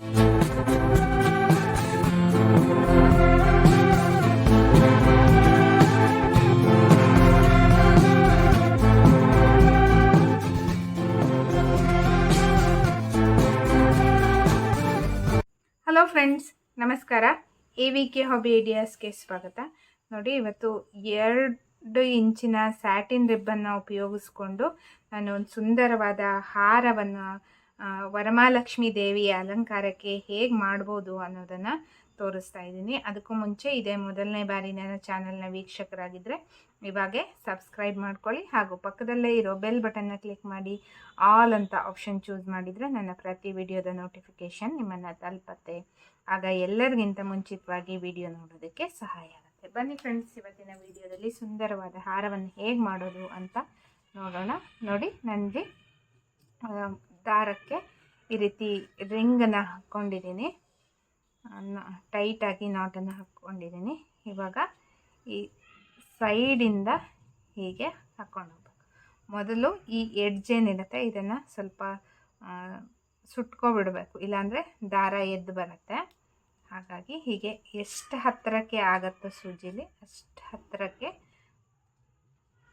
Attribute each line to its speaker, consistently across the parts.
Speaker 1: Hello friends ನಮಸ್ಕಾರ. A V K hobby ಐಡಿಯಾಸ್ಗೆ ಸ್ವಾಗತ. ನೋಡಿ, ಇವತ್ತು ಎರಡು ಇಂಚಿನ ಸ್ಯಾಟಿನ್ ರಿಬ್ಬನ್ನು ಉಪಯೋಗಿಸ್ಕೊಂಡು ನಾನು ಒಂದು ಸುಂದರವಾದ ಹಾರವನ್ನು ವರಮಹಾಲಕ್ಷ್ಮಿ ದೇವಿಯ ಅಲಂಕಾರಕ್ಕೆ ಹೇಗೆ ಮಾಡ್ಬೋದು ಅನ್ನೋದನ್ನು ತೋರಿಸ್ತಾ ಇದ್ದೀನಿ. ಅದಕ್ಕೂ ಮುಂಚೆ ಇದೇ ಮೊದಲನೇ ಬಾರಿ ನನ್ನ ಚಾನಲ್ನ ವೀಕ್ಷಕರಾಗಿದ್ದರೆ ಇವಾಗೆ ಸಬ್ಸ್ಕ್ರೈಬ್ ಮಾಡ್ಕೊಳ್ಳಿ ಹಾಗೂ ಪಕ್ಕದಲ್ಲೇ ಇರೋ ಬೆಲ್ ಬಟನ್ನ ಕ್ಲಿಕ್ ಮಾಡಿ ಆಲ್ ಅಂತ ಆಪ್ಷನ್ ಚೂಸ್ ಮಾಡಿದರೆ ನನ್ನ ಪ್ರತಿ ವಿಡಿಯೋದ ನೋಟಿಫಿಕೇಷನ್ ನಿಮ್ಮನ್ನು ತಲುಪತ್ತೆ. ಆಗ ಎಲ್ಲರಿಗಿಂತ ಮುಂಚಿತವಾಗಿ ವಿಡಿಯೋ ನೋಡೋದಕ್ಕೆ ಸಹಾಯ ಆಗುತ್ತೆ. ಬನ್ನಿ ಫ್ರೆಂಡ್ಸ್, ಇವತ್ತಿನ ವಿಡಿಯೋದಲ್ಲಿ ಸುಂದರವಾದ ಹಾರವನ್ನು ಹೇಗೆ ಮಾಡೋದು ಅಂತ ನೋಡೋಣ. ನೋಡಿ ನನಗೆ ದಾರಕ್ಕೆ ಈ ರೀತಿ ರಿಂಗನ್ನು ಹಾಕ್ಕೊಂಡಿದ್ದೀನಿ. ಟೈಟಾಗಿ ನಾಟನ್ನು ಹಾಕ್ಕೊಂಡಿದ್ದೀನಿ. ಇವಾಗ ಈ ಸೈಡಿಂದ ಹೀಗೆ ಹಾಕ್ಕೊಂಡು ಹೋಗ್ಬೇಕು ಮೊದಲು ಈ ಎಡ್ಜ್ ಏನಿರುತ್ತೆ, ಇದನ್ನು ಸ್ವಲ್ಪ ಸುಟ್ಕೊಬಿಡಬೇಕು. ಇಲ್ಲಾಂದರೆ ದಾರ ಎದ್ದು ಬರುತ್ತೆ. ಹಾಗಾಗಿ ಹೀಗೆ ಎಷ್ಟು ಹತ್ತಿರಕ್ಕೆ ಆಗತ್ತೋ ಸೂಜಿಲಿ ಅಷ್ಟು ಹತ್ತಿರಕ್ಕೆ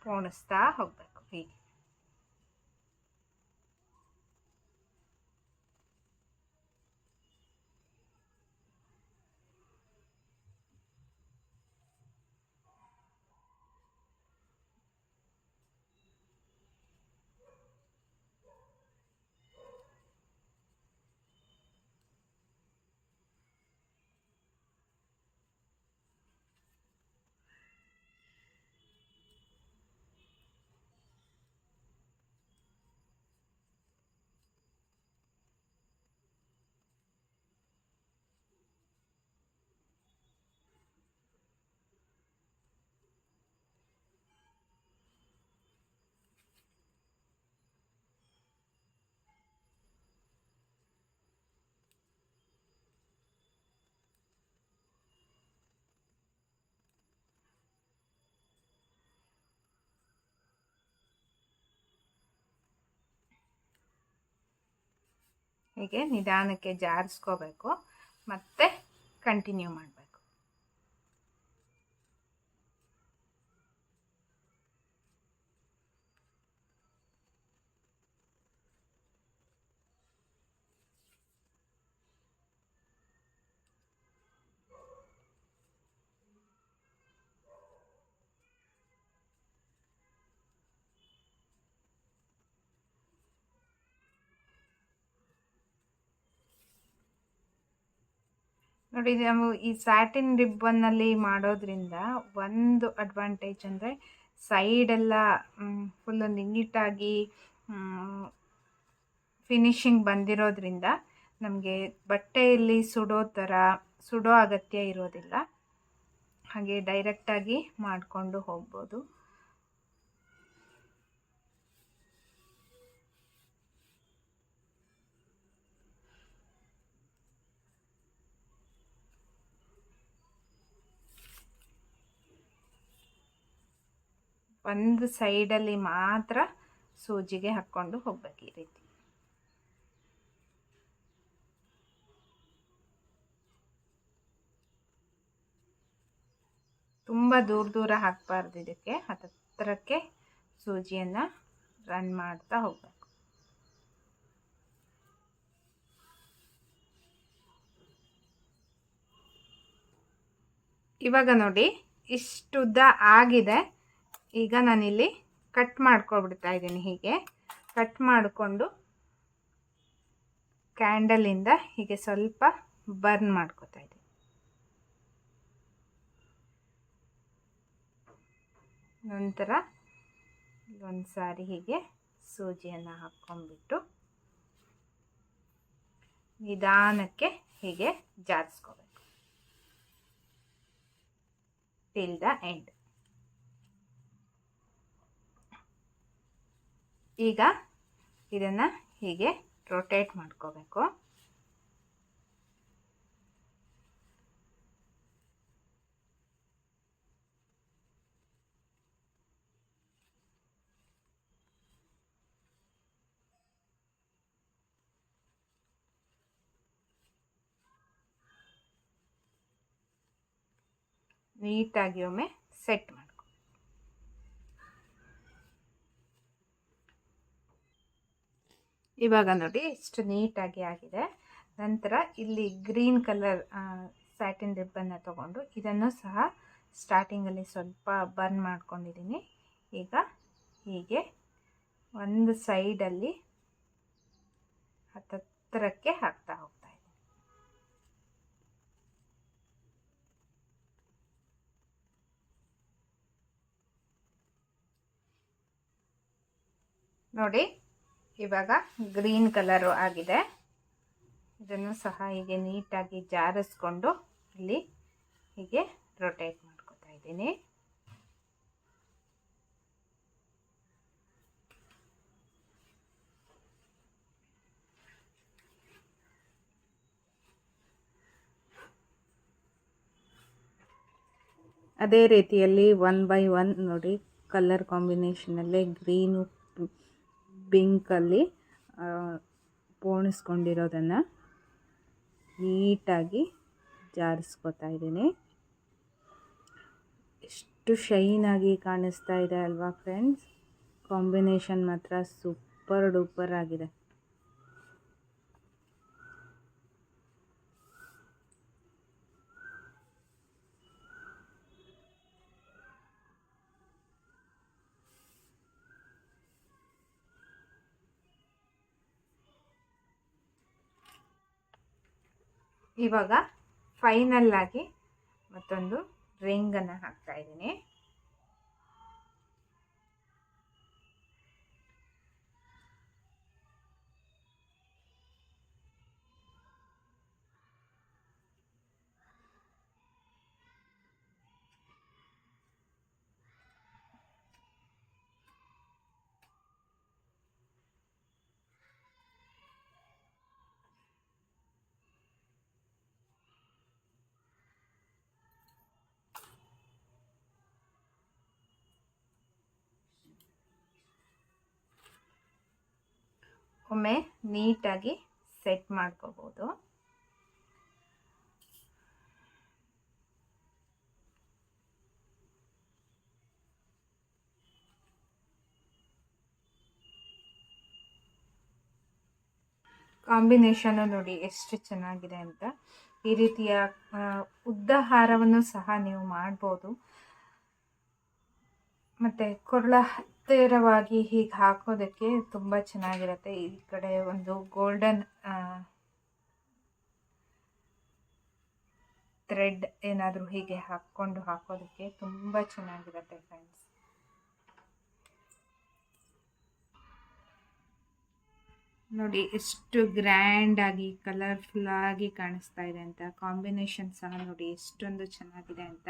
Speaker 1: ಪೋಣಿಸ್ತಾ ಹೋಗಬೇಕು ಹೀಗೆ. ಹೀಗೆ ನಿಧಾನಕ್ಕೆ ಜಾರಿಸ್ಕೋಬೇಕು. ಮತ್ತೆ ಕಂಟಿನ್ಯೂ ಮಾಡಬೇಕು ನೋಡಿ ನಾವು ಈ ಸ್ಯಾಟಿನ್ ರಿಬ್ಬನ್ನಲ್ಲಿ ಮಾಡೋದ್ರಿಂದ ಒಂದು ಅಡ್ವಾಂಟೇಜ್ ಅಂದರೆ ಸೈಡೆಲ್ಲ ಫುಲ್ ನೀಟಾಗಿ ಫಿನಿಶಿಂಗ್ ಬಂದಿರೋದ್ರಿಂದ ನಮಗೆ ಬಟ್ಟೆಯಲ್ಲಿ ಸುಡೋ ಥರ, ಸುಡೋ ಅಗತ್ಯ ಇರೋದಿಲ್ಲ. ಹಾಗೆ ಡೈರೆಕ್ಟಾಗಿ ಮಾಡಿಕೊಂಡು ಹೋಗ್ಬೋದು. ಒಂದು ಸೈಡಲ್ಲಿ ಮಾತ್ರ ಸೂಜಿಗೆ ಹಾಕ್ಕೊಂಡು ಹೋಗ್ಬೇಕು ಈ ರೀತಿ. ತುಂಬ ದೂರ ದೂರ ಹಾಕಬಾರ್ದು ಇದಕ್ಕೆ. ಹತ್ತಿರಕ್ಕೆ ಸೂಜಿಯನ್ನು ರನ್ ಮಾಡ್ತಾ ಹೋಗ್ಬೇಕು. ಇವಾಗ ನೋಡಿ, ಇಷ್ಟುದ್ದ ಆಗಿದೆ. ಈಗ ನಾನಿಲ್ಲಿ ಕಟ್ ಮಾಡ್ಕೊಬಿಡ್ತಾ ಇದ್ದೀನಿ ಹೀಗೆ. ಕಟ್ ಮಾಡಿಕೊಂಡು ಕ್ಯಾಂಡಲಿಂದ ಹೀಗೆ ಸ್ವಲ್ಪ ಬರ್ನ್ ಮಾಡ್ಕೊತಾ ಇದ್ದೀನಿ. ನಂತರ ಒಂದು ಸಾರಿ ಹೀಗೆ ಸೂಜಿಯನ್ನು ಹಾಕ್ಕೊಂಡ್ಬಿಟ್ಟು ನಿಧಾನಕ್ಕೆ ಹೀಗೆ ಜಾರಿಸ್ಕೋಬೇಕು. ಟಿಲ್ ದ ಎಂಡ್ ಈಗ ಇದನ್ನು ಹೀಗೆ ರೊಟೇಟ್ ಮಾಡ್ಕೋಬೇಕು. ನೀಟಾಗಿ ಒಮ್ಮೆ ಸೆಟ್ ಮಾಡಿ. ಇವಾಗ ನೋಡಿ ಇಷ್ಟು ನೀಟಾಗಿ ಆಗಿದೆ. ನಂತರ ಇಲ್ಲಿ ಗ್ರೀನ್ ಕಲರ್ ಸ್ಯಾಟಿನ್ ರಿಬ್ಬನ್ನ ತಗೊಂಡು ಇದನ್ನು ಸಹ ಸ್ಟಾರ್ಟಿಂಗಲ್ಲಿ ಸ್ವಲ್ಪ ಬರ್ನ್ ಮಾಡ್ಕೊಂಡಿದ್ದೀನಿ. ಈಗ ಹೀಗೆ ಒಂದು ಸೈಡಲ್ಲಿ ಹತ್ತತ್ರಕ್ಕೆ ಹಾಕ್ತಾ ಹೋಗ್ತಾ ಇದ್ದೀನಿ. ನೋಡಿ ಇವಾಗ ಗ್ರೀನ್ ಕಲರು ಆಗಿದೆ. ಇದನ್ನು ಸಹ ಹೀಗೆ ನೀಟಾಗಿ ಜಾರಿಸ್ಕೊಂಡು ಇಲ್ಲಿ ಹೀಗೆ ರೊಟೇಟ್ ಮಾಡ್ಕೊತಾ ಇದ್ದೀನಿ. ಅದೇ ರೀತಿಯಲ್ಲಿ ಒನ್ ಬೈ ಒನ್ ನೋಡಿ ಕಲರ್ ಕಾಂಬಿನೇಷನಲ್ಲೇ ಗ್ರೀನು ಪಿಂಕಲ್ಲಿ ಪೋಣಿಸ್ಕೊಂಡಿರೋದನ್ನು ನೀಟಾಗಿ ಜಾರಿಸ್ಕೊತಾ ಇದ್ದೀನಿ. ಎಷ್ಟು ಶೈನಾಗಿ ಕಾಣಿಸ್ತಾ ಇದೆ ಅಲ್ವಾ ಫ್ರೆಂಡ್ಸ್? ಕಾಂಬಿನೇಷನ್ ಮಾತ್ರ ಸೂಪರ್ ಡೂಪರ್ ಆಗಿದೆ. ಇವಾಗ ಫೈನಲ್ ಆಗಿ ಮತ್ತೊಂದು ರಿಂಗನ್ನು ಹಾಕ್ತಾ ಒಮ್ಮೆ ನೀಟಾಗಿ ಸೆಟ್ ಮಾಡ್ಕೋಬೋದು. ಕಾಂಬಿನೇಷನ್ನು ನೋಡಿ ಎಷ್ಟು ಚೆನ್ನಾಗಿದೆ ಅಂತ. ಈ ರೀತಿಯ ಉದ್ದ ಹಾರವನ್ನು ಸಹ ನೀವು ಮಾಡ್ಬೋದು. ಮತ್ತು ಕೊರಳ ಹತ್ತಿರವಾಗಿ ಹೀಗೆ ಹಾಕೋದಕ್ಕೆ ತುಂಬ ಚೆನ್ನಾಗಿರುತ್ತೆ. ಈ ಕಡೆ ಒಂದು ಗೋಲ್ಡನ್ ಥ್ರೆಡ್ ಏನಾದರೂ ಹೀಗೆ ಹಾಕ್ಕೊಂಡು ಹಾಕೋದಕ್ಕೆ ತುಂಬ ಚೆನ್ನಾಗಿರುತ್ತೆ ಫ್ರೆಂಡ್ಸ್ ನೋಡಿ ಎಷ್ಟು ಗ್ರ್ಯಾಂಡಾಗಿ ಕಲರ್ಫುಲ್ಲಾಗಿ ಕಾಣಿಸ್ತಾ ಇದೆ ಅಂತ ಕಾಂಬಿನೇಷನ್ ಸಹ ನೋಡಿ ಎಷ್ಟೊಂದು ಚೆನ್ನಾಗಿದೆ ಅಂತ.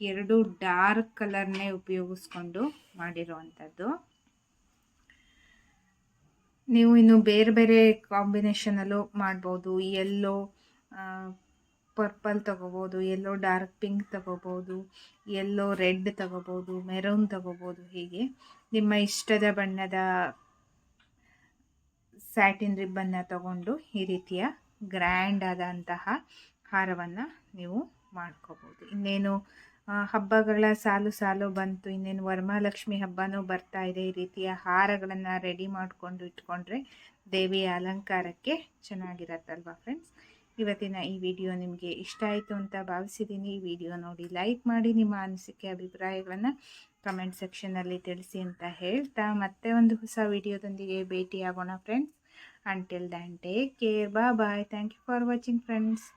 Speaker 1: ಎರಡು ಡಾರ್ಕ್ ಕಲರ್ನೇ ಉಪಯೋಗಿಸ್ಕೊಂಡು ಮಾಡಿರುವಂಥದ್ದು. ನೀವು ಇನ್ನು ಬೇರೆ ಬೇರೆ ಕಾಂಬಿನೇಷನಲ್ಲೂ ಮಾಡ್ಬೋದು. ಎಲ್ಲೋ ಪರ್ಪಲ್ ತಗೋಬೋದು, ಎಲ್ಲೋ ಡಾರ್ಕ್ ಪಿಂಕ್ ತಗೋಬೋದು, ಎಲ್ಲೋ ರೆಡ್ ತಗೋಬೋದು, ಮೆರೂನ್ ತಗೋಬೋದು ಹೀಗೆ. ನಿಮ್ಮ ಇಷ್ಟದ ಬಣ್ಣದ ಸ್ಯಾಟಿನ್ ರಿಬ್ಬನ್ನ ತಗೊಂಡು ಈ ರೀತಿಯ ಗ್ರ್ಯಾಂಡ್ ಆದಂತಹ ಹಾರವನ್ನು ನೀವು ಮಾಡ್ಕೋಬೋದು. ಇನ್ನೇನು ಹಬ್ಬಗಳ ಸಾಲು ಸಾಲು ಬಂತು. ಇನ್ನೇನು ವರಮಹಾಲಕ್ಷ್ಮಿ ಹಬ್ಬನೂ ಬರ್ತಾ ಇದೆ. ಈ ರೀತಿಯ ಹಾರಗಳನ್ನು ರೆಡಿ ಮಾಡಿಕೊಂಡು ಇಟ್ಕೊಂಡ್ರೆ ದೇವಿಯ ಅಲಂಕಾರಕ್ಕೆ ಚೆನ್ನಾಗಿರತ್ತಲ್ವ ಫ್ರೆಂಡ್ಸ್ ಇವತ್ತಿನ ಈ ವಿಡಿಯೋ ನಿಮಗೆ ಇಷ್ಟ ಆಯಿತು ಅಂತ ಭಾವಿಸಿದ್ದೀನಿ ಈ ವಿಡಿಯೋ ನೋಡಿ ಲೈಕ್ ಮಾಡಿ ನಿಮ್ಮ ಅನಿಸಿಕೆ, ಅಭಿಪ್ರಾಯಗಳನ್ನು ಕಮೆಂಟ್ ಸೆಕ್ಷನಲ್ಲಿ ತಿಳಿಸಿ ಅಂತ ಹೇಳ್ತಾ ಮತ್ತೆ ಒಂದು ಹೊಸ ವಿಡಿಯೋದೊಂದಿಗೆ ಭೇಟಿಯಾಗೋಣ friends until then take care bye bye thank you for watching friends